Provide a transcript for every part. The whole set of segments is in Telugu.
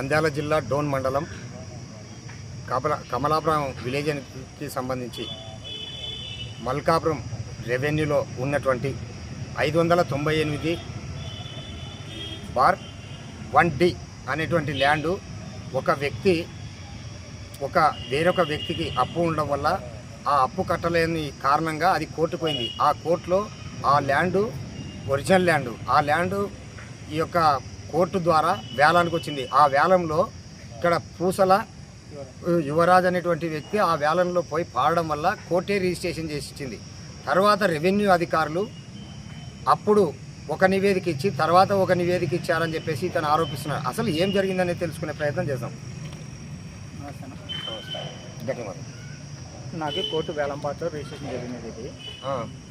నంద్యాల జిల్లా డోన్ మండలం కమల కమలాపురం విలేజ్కి సంబంధించి మల్కాపురం రెవెన్యూలో ఉన్నటువంటి ఐదు వందల తొంభై ఎనిమిది బార్ వన్ డి అనేటువంటి ల్యాండు ఒక వ్యక్తి ఒక వేరొక వ్యక్తికి అప్పు ఉండడం వల్ల ఆ అప్పు కట్టలేని కారణంగా అది కోర్టుకు పోయింది ఆ కోర్టులో ఆ ల్యాండు ఒరిజినల్ ల్యాండు ఆ ల్యాండు ఈ యొక్క కోర్టు ద్వారా వేలానికి వచ్చింది. ఆ వేలంలో ఇక్కడ పూసల యువరాజ్ అనేటువంటి వ్యక్తి ఆ వేలంలో పోయి పాడడం వల్ల కోర్టే రిజిస్ట్రేషన్ చేసి ఇచ్చింది తర్వాత రెవెన్యూ అధికారులు అప్పుడు ఒక నివేదిక ఇచ్చి తర్వాత ఒక నివేదిక ఇచ్చారని చెప్పేసి ఇతను ఆరోపిస్తున్నారు. అసలు ఏం జరిగిందనేది తెలుసుకునే ప్రయత్నం చేద్దాం. నాకు కోర్టు వేలంపాట్లో రిజిస్ట్రేషన్ జరిగినది ఇది.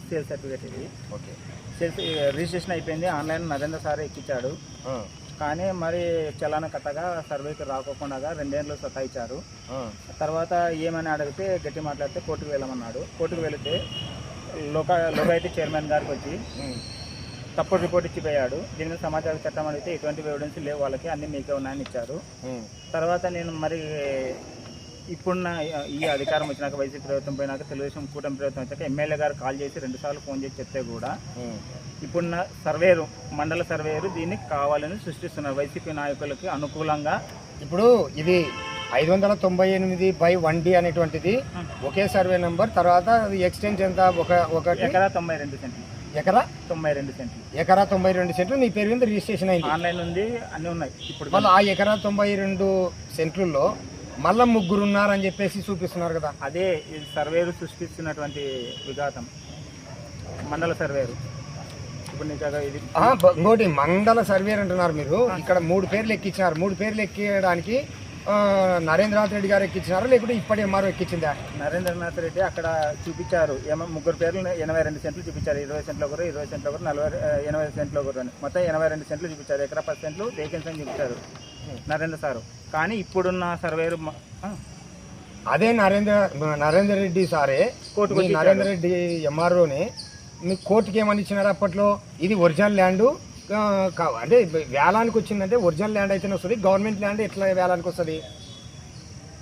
సేల్ సర్టిఫికేట్ ఇది. ఓకే. సేల్స్ రిజిస్ట్రేషన్ అయిపోయింది. ఆన్లైన్ నరేంద్ర సార్ ఎక్కించాడు. కానీ మరి చలాన కట్టగా సర్వేకి రాకోకుండా రెండేళ్ళు సతాయించారు. తర్వాత ఏమని అడిగితే గట్టి మాట్లాడితే కోర్టుకు వెళ్ళమన్నాడు. కోర్టుకు వెళితే లోకా లోకాయితీ చైర్మన్ గారికి వచ్చి తప్పుడు రిపోర్ట్ ఇచ్చిపోయాడు. దీని మీద సమాచార చట్టం అడిగితే ఎటువంటి ఎవిడెన్స్ లేవు వాళ్ళకి అన్ని మీకే ఉన్నాయని ఇచ్చారు. తర్వాత నేను మరి ఇప్పుడున్న ఈ అధికారం వచ్చినాక వైసీపీ ప్రభుత్వం పోయినాక తెలుగుదేశం కూటమి ప్రభుత్వం వచ్చాక ఎమ్మెల్యే గారు కాల్ చేసి రెండుసార్లు ఫోన్ చేసి చెప్తే కూడా ఇప్పుడున్న సర్వేరు మండల సర్వేరు దీన్ని కావాలని సృష్టిస్తున్నారు. వైసీపీ నాయకులకి అనుకూలంగా ఇప్పుడు ఇది ఐదు వందల తొంభై ఎనిమిది బై వన్ డి అనేటువంటిది ఒకే సర్వే నెంబర్ తర్వాత అది ఎక్స్టెన్స్ ఎంత? ఒక ఒకటి? ఎకరా తొంభై రెండు సెంట్లు. ఎకరా? తొంభై రెండు సెంట్లు. ఎకరా తొంభై రెండు సెంట్లు నీ పేరు మీద రిజిస్ట్రేషన్ అయింది. ఆన్లైన్ ఉంది అన్నీ ఉన్నాయి. ఇప్పుడు మళ్ళీ ఆ ఎకరా తొంభై రెండు సెంట్లలో మళ్ళా ముగ్గురు ఉన్నారని చెప్పేసి చూపిస్తున్నారు కదా. అదే ఈ సర్వేరు సృష్టిస్తున్నటువంటి విఘాతం. మండల సర్వేరు. ఇంకోటి మండల సర్వే అంటున్నారు మీరు. ఇక్కడ మూడు పేర్లు ఎక్కించినారు. మూడు పేర్లు ఎక్కియడానికి నరేంద్రనాథ్ రెడ్డి గారు ఎక్కించినారా? లేకుంటే ఇప్పటి ఎంఆర్ఓ ఎక్కించిందా? నరేంద్రనాథ్ రెడ్డి అక్కడ చూపించారు. ఏమో ముగ్గురు పేర్లు ఎనభై రెండు సెంట్లు చూపించారు. ఇరవై సెంట్లు ఒకరు ఇరవై సెంట్లు ఒకరు నలభై ఎనభై సెంట్లు ఒకరు అని. మొత్తం ఎనభై రెండు సెంట్లు చూపించారు. ఎకరా పది సెంట్లు వేకెన్సీ అని చూపించారు. నరేంద్ర సారు. కానీ ఇప్పుడున్న సర్వేరు అదే నరేంద్ర నరేందర్ రెడ్డి సారే వచ్చి నరేందర్ రెడ్డి ఎంఆర్ఓని మీ కోర్టుకి ఏమని ఇచ్చినారు అప్పట్లో? ఇది ఒరిజినల్ ల్యాండ్ అంటే వేలానికి వచ్చిందంటే ఒరిజినల్ ల్యాండ్ అయితేనే వస్తుంది గవర్నమెంట్ ల్యాండ్ ఎట్లా వేలానికి వస్తుంది?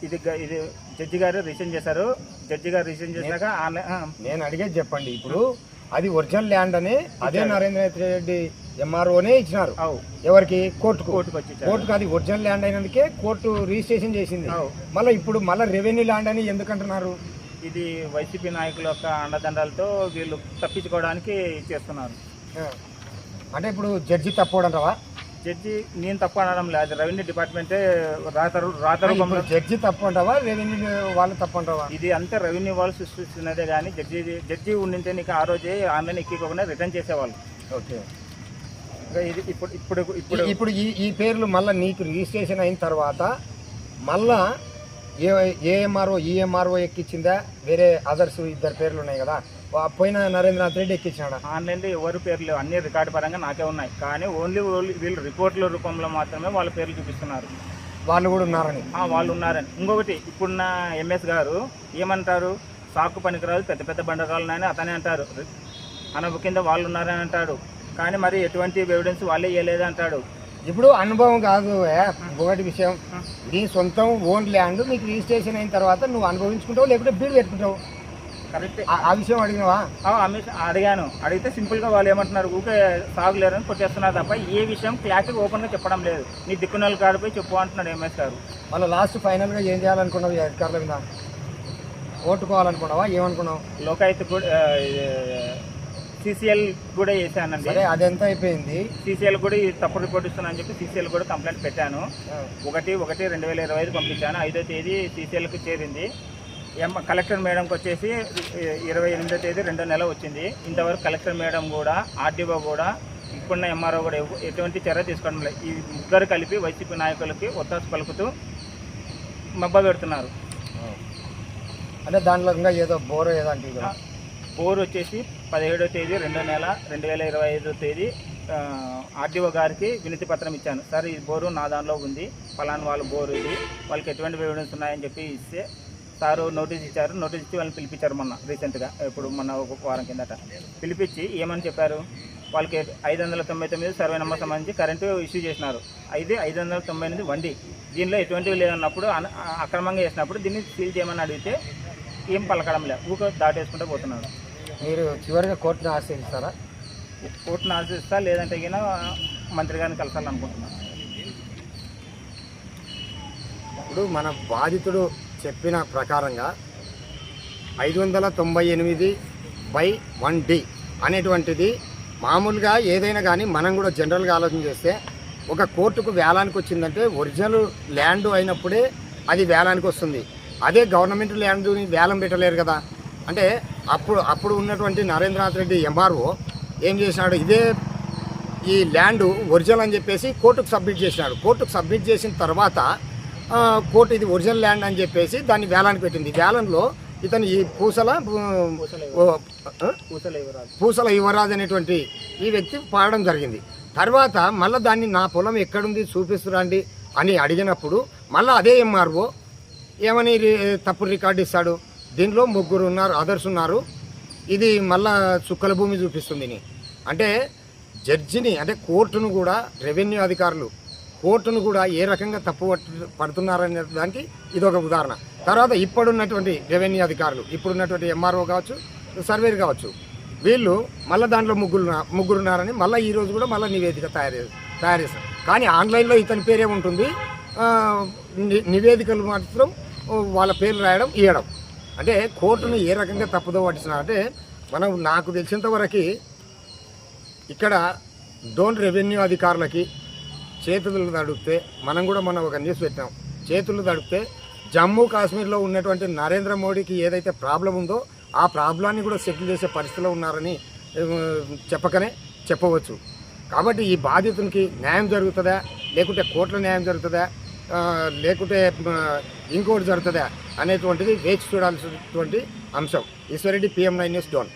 ఇది ఇది జడ్జి గారు రిసైన్ చేశారు. జడ్జి గారు రిసైన్ చేశాక నేను అడిగేది చెప్పండి ఇప్పుడు. అది ఒరిజినల్ ల్యాండ్ అని అదే నరేంద్ర రెడ్డి ఎంఆర్ఓనే ఇచ్చినారు. ఎవరికి? కోర్టుకు. కోర్టుకు అది ఒరిజినల్ ల్యాండ్ అయినందుకే కోర్టు రిజిస్ట్రేషన్ చేసింది. మళ్ళీ ఇప్పుడు మళ్ళీ రెవెన్యూ ల్యాండ్ అని ఎందుకంటున్నారు ఇది వైసీపీ నాయకుల యొక్క అండదండలతో వీళ్ళు తప్పించుకోవడానికి చేస్తున్నారు. అంటే ఇప్పుడు జడ్జి తప్పడంటావా? జడ్జి నేను తప్పు అనడం లేదు రెవెన్యూ డిపార్ట్మెంటే రాతరు ఇప్పుడు జడ్జి తప్పు అంటావా రెవెన్యూ వాళ్ళు తప్పు అంటావా ఇది అంతా రెవెన్యూ వాళ్ళు సృష్టిస్తున్నదే కానీ జడ్జి జడ్జి ఉండింటే నీకు ఆ రోజే ఆన్లైన్ ఎక్కిపోకుండా రిటర్న్ చేసేవాళ్ళు. ఓకే. ఇది ఇప్పుడు ఇప్పుడు ఇప్పుడు. ఇప్పుడు ఈ ఈ పేర్లు మళ్ళీ నీకు రిజిస్ట్రేషన్ అయిన తర్వాత మళ్ళా ఏ ఏఎంఆర్ఓ ఈఎంఆర్ఓ ఎక్కించిందా వేరే అదర్స్ ఇద్దరు పేర్లు ఉన్నాయి కదా. పోయిన నరేంద్రనాథ్ రెడ్డి ఎక్కించినాడా? ఆన్లైన్లో ఎవరి పేర్లు అన్ని రికార్డు పరంగా నాకే ఉన్నాయి. కానీ ఓన్లీ ఓన్లీ వీళ్ళు రిపోర్ట్ల రూపంలో మాత్రమే వాళ్ళ పేర్లు చూపిస్తున్నారు. వాళ్ళు కూడా ఉన్నారని. ఆ, వాళ్ళు ఉన్నారని. ఇంకొకటి ఇప్పుడున్న ఎంఎస్ గారు ఏమంటారు? సాకు పనికిరాదు పెద్ద పెద్ద బండరాలు ఉన్నాయని అతనే అంటారు. అనబు కింద వాళ్ళు ఉన్నారని అంటాడు కానీ మరి ఎటువంటి ఎవిడెన్స్ వాళ్ళే ఇవ్వలేదు అంటాడు. ఇప్పుడు అనుభవం కాదు ఒకటి విషయం. నీ సొంతం ఓన్ ల్యాండ్ నీకు రిజిస్ట్రేషన్ అయిన తర్వాత నువ్వు అనుభవించుకుంటావు లేకుంటే బీడు పెట్టుకుంటావు? కరెక్ట్ ఆ- విషయం అడిగినవా? అడిగాను. అడిగితే సింపుల్గా వాళ్ళు ఏమంటున్నారు ఊకే సాగులేరని కొట్టేస్తున్నారు తప్ప ఏ విషయం క్లారిటీగా ఓపెన్గా చెప్పడం లేదు. నీ దిక్కునలు కాడిపోయి చెప్పు అంటున్నాడు ఎంఎస్ గారు. మళ్ళీ లాస్ట్ ఫైనల్గా ఏం చేయాలనుకున్నావు అధికారుల మీద? ఓటుకోవాలనుకున్నావా ఏమనుకున్నావు? లోకాయుత్ కూడా సీసీఎల్ కూడా చేశానండి. సరే అదంతా అయిపోయింది. సీసీఎల్ కూడా ఈ తప్పుడు రిపోర్ట్ ఇస్తున్నా అని చెప్పి సీసీఎల్ కూడా కంప్లైంట్ పెట్టాను. ఒకటి ఒకటి రెండు వేల ఇరవై ఐదు పంపించాను. ఐదో తేదీ సీసీఎల్కి చేరింది. ఎం కలెక్టర్ మేడంకి వచ్చేసి ఇరవై ఎనిమిదో తేదీ రెండో నెల వచ్చింది. ఇంతవరకు కలెక్టర్ మేడం కూడా ఆర్డీఓ కూడా ఇప్పుడున్న ఎంఆర్ఓ కూడా ఎటువంటి చర్య తీసుకోవడం లేదు. ఈ ముగ్గురు కలిపి వైసీపీ నాయకులకి ఒత్తాసు పలుకుతూ మబ్బ పెడుతున్నారు. అంటే దాంట్లో ఏదో బోరో ఏదో అంటే బోర్ వచ్చేసి పదిహేడో తేదీ రెండో నెల రెండు వేల ఇరవై ఐదో తేదీ ఆర్డీఓ గారికి వినతి పత్రం ఇచ్చాను. సార్ ఈ బోరు నా దానిలో ఉంది. ఫలానా వాళ్ళ బోరు ఇది. వాళ్ళకి ఎటువంటి ఎవిడెన్స్ ఉన్నాయని చెప్పి ఇస్తే సారు నోటీస్ ఇచ్చారు. నోటీస్ ఇచ్చి వాళ్ళని పిలిపించారు మొన్న రీసెంట్గా. ఇప్పుడు మొన్న ఒక వారం కిందట. పిలిపించి ఏమని చెప్పారు? వాళ్ళకి ఐదు వందల తొంభై తొమ్మిది సర్వే నెంబర్ సంబంధించి కరెంటు ఇష్యూ చేసినారు. అయితే ఐదు వందల తొంభై ఎనిమిది వండి. దీనిలో ఎటువంటివి లేదన్నప్పుడు అక్రమంగా చేసినప్పుడు దీన్ని సీల్ చేయమని అడిగితే ఏం పలకడం లేదు ఊక దాటేసుకుంటూ పోతున్నాడు. మీరు చివరిగా కోర్టును ఆశ్రయిస్తారా కోర్టును ఆశిస్తా లేదంటే గిన మంత్రి గారిని కలసాలనుకుంటున్నాను ఇప్పుడు మన బాధితుడు చెప్పిన ప్రకారంగా ఐదు వందల తొంభై ఎనిమిది బై వన్ డి అనేటువంటిది మామూలుగా ఏదైనా కానీ మనం కూడా జనరల్గా ఆలోచన చేస్తే ఒక కోర్టుకు వేలానికి వచ్చిందంటే ఒరిజినల్ ల్యాండ్ అయినప్పుడే అది వేలానికి వస్తుంది. అదే గవర్నమెంట్ ల్యాండ్ని వేలం పెట్టలేరు కదా. అంటే అప్పుడు అప్పుడు ఉన్నటువంటి నరేంద్రనాథ్ రెడ్డి ఎంఆర్ఓ ఏం చేసినాడు ఇదే ఈ ల్యాండ్ ఒరిజినల్ అని చెప్పేసి కోర్టుకు సబ్మిట్ చేసినాడు కోర్టుకు సబ్మిట్ చేసిన తర్వాత కోర్టు ఇది ఒరిజినల్ ల్యాండ్ అని చెప్పేసి దాన్ని వేలానికి పెట్టింది. వేలంలో ఇతను ఈ పూసల పూసల యువరాజ్ అనేటువంటి ఈ వ్యక్తి పాడడం జరిగింది. తర్వాత మళ్ళీ దాన్ని నా పొలం ఎక్కడుంది చూపిస్తురండి అని అడిగినప్పుడు మళ్ళీ అదే ఎంఆర్ఓ ఏమని రి- తప్పుడు రికార్డు ఇస్తాడు? దీనిలో ముగ్గురు ఉన్నారు అదర్స్ ఉన్నారు. ఇది మళ్ళా చుక్కల భూమి చూపిస్తుంది అంటే జడ్జిని అంటే కోర్టును కూడా రెవెన్యూ అధికారులు కోర్టును కూడా ఏ రకంగా తప్పు పడుతున్నారనే దానికి ఇది ఒక ఉదాహరణ. తర్వాత ఇప్పుడున్నటువంటి రెవెన్యూ అధికారులు ఇప్పుడున్నటువంటి ఎంఆర్ఓ కావచ్చు సర్వేర్ కావచ్చు వీళ్ళు మళ్ళీ దాంట్లో ముగ్గురు ముగ్గురు ఉన్నారని మళ్ళీ ఈరోజు కూడా మళ్ళీ నివేదిక తయారు తయారు చేస్తారు కానీ ఆన్లైన్లో ఇతని పేరే ఉంటుంది నివేదికలు మాత్రం వాళ్ళ పేర్లు రాయడం ఇవ్వడం. అంటే కోర్టును ఏ రకంగా తప్పుదో పట్టించిన అంటే మనం నాకు తెలిసినంత వరకు ఇక్కడ డోన్ రెవెన్యూ అధికారులకి చేతులు తడిపితే మనం కూడా మనం ఒక న్యూస్ పెట్టాం. చేతులు తడిపితే జమ్మూ కాశ్మీర్లో ఉన్నటువంటి నరేంద్ర మోడీకి ఏదైతే ప్రాబ్లం ఉందో ఆ ప్రాబ్లాన్ని కూడా సెటిల్ చేసే పరిస్థితిలో ఉన్నారని చెప్పకనే చెప్పవచ్చు. కాబట్టి ఈ బాధితునికి న్యాయం జరుగుతుందా? లేకుంటే కోర్టులో న్యాయం జరుగుతుందా? లేకుంటే ఇంకోటి జరుగుతుందా? అనేటువంటిది వేచి చూడాల్సినటువంటి అంశం. Eswar Reddy PM nine news Dhone.